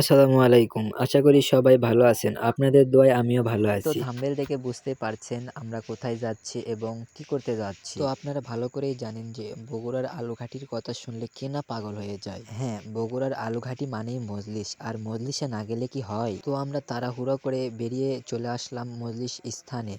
আসসালামু আলাইকুম। আশা করি সবাই ভালো আছেন। আপনাদের দোয়ায় আমিও ভালো আছি। তো থাম্বেল দেখে বুঝতে পারছেন আমরা কোথায় যাচ্ছি এবং কি করতে যাচ্ছি। তো আপনারা ভালো করেই জানেন যে বগুড়ার আলুঘাটির কথা শুনলে কে না পাগল হয়ে যায়। হ্যাঁ বগুড়ার আলুঘাটি মানেই মজলিস। আর মজলিসে না গেলে কি হয়? তো আমরা তাড়াহুড়ো করে বেরিয়ে চলে আসলাম মজলিস স্থানে।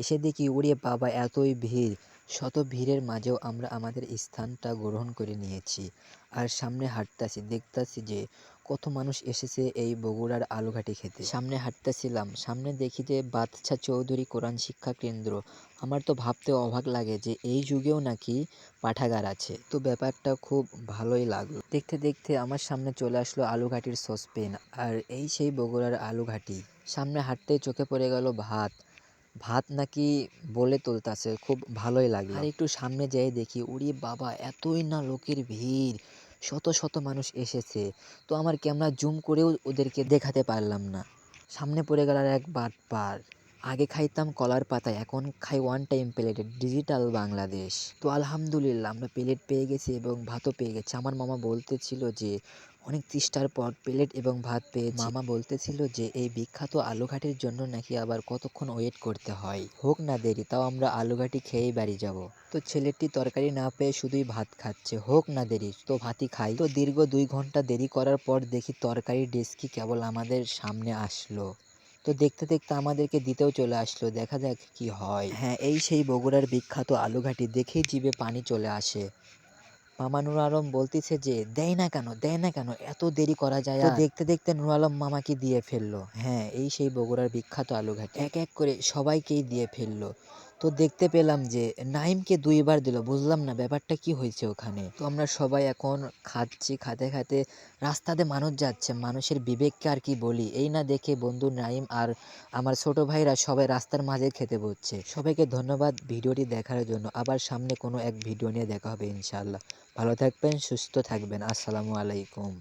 এসে দেখি উড়িয়ে বাবা এতই ভিড়। শত ভিড়ের মাঝেও আমরা আমাদের স্থানটা গ্রহণ করে নিয়েছি। আর সামনে হাঁটতাছি, দেখতাছি যে কত মানুষ এসেছে এই বগুড়ার আলুঘাটি খেতে। সামনে হাঁটতেছিলাম, সামনে দেখি যে বাদশা চৌধুরী কোরআন শিক্ষা কেন্দ্র। আমার তো ভাবতে অবাক লাগে যে এই যুগেও নাকি পাঠাগার আছে। তো ব্যাপারটা খুব ভালোই লাগল। দেখতে দেখতে আমার সামনে চলে আসলো আলুঘাটির সসপেন আর এই সেই বগুড়ার আলুঘাটি। সামনে হাঁটতে চোখে পড়ে গেল ভাত ভাত নাকি বলে তুলতাছে, খুব ভালোই লাগে আর একটু সামনে যেয়ে দেখি, ওরে বাবা, এতই না লোকের ভিড়। শত শত মানুষ এসেছে। তো আমার ক্যামেরা জুম করেও ওদেরকে দেখাতে পারলাম না। সামনে পড়ে গেল আর এক বাটপার। আগে খাইতাম কলার পাতায় এখন খাই ওয়ান টাইম প্লেটে ডিজিটাল বাংলাদেশ। তো আলহামদুলিল্লাহ আমরা প্লেট পেয়ে গেছি এবং ভাতও পেয়ে গেছি। আমার মামা বলতেছিল যে অনেক চেষ্টার পর প্লেট এবং ভাত পেয়ে মামা বলতেছিল যে এই বিখ্যাত আলুঘাটির জন্য নাকি আবার কতক্ষণ ওয়েট করতে হয়? হোক না দেরি তাও আমরা আলুঘাটি খেয়েই বাড়ি যাব। তো ছেলেটি তরকারি না পেয়ে শুধুই ভাত খাচ্ছে। হোক না দেরি তো ভাতই খাই। তো দীর্ঘ দুই ঘণ্টা দেরি করার পর দেখি তরকারির ডেস্কি কেবল আমাদের সামনে আসলো। তো দেখতে দেখতে আমাদেরকে দিতেও চলে আসলো। দেখা যাক কি হয়। হ্যাঁ এই সেই বগুড়ার বিখ্যাত আলুঘাটি দেখেই জিভে পানি চলে আসে। মামা নুর আলম বলতেছে যে দেয় না কেন দেয় না কেন এত দেরি করা যায় তো দেখতে দেখতে নুর আলম মামাকে দিয়ে ফেলল। হ্যাঁ এই সেই বগুড়ার বিখ্যাত আলুঘাটি। এক এক করে সবাইকেই দিয়ে ফেলল। তো দেখতে পেলাম যে নাইমকে দুইবার দিল, বুঝলাম না ব্যাপারটা কি হয়েছে ওখানে। তো আমরা সবাই এখন খাচ্ছি খাতে খাতে রাস্তাতে মানুষ যাচ্ছে, মানুষের বিবেককে আর কি বলি? এই না দেখে বন্ধু নাইম আর আমার ছোট ভাইরা সবাই রাস্তার মাঝে খেতে বসছে। সবাইকে ধন্যবাদ ভিডিওটি দেখার জন্য। আবার সামনে কোনো এক ভিডিও নিয়ে দেখা হবে ইনশাআল্লাহ। ভালো থাকবেন, সুস্থ থাকবেন। আসসালামু আলাইকুম।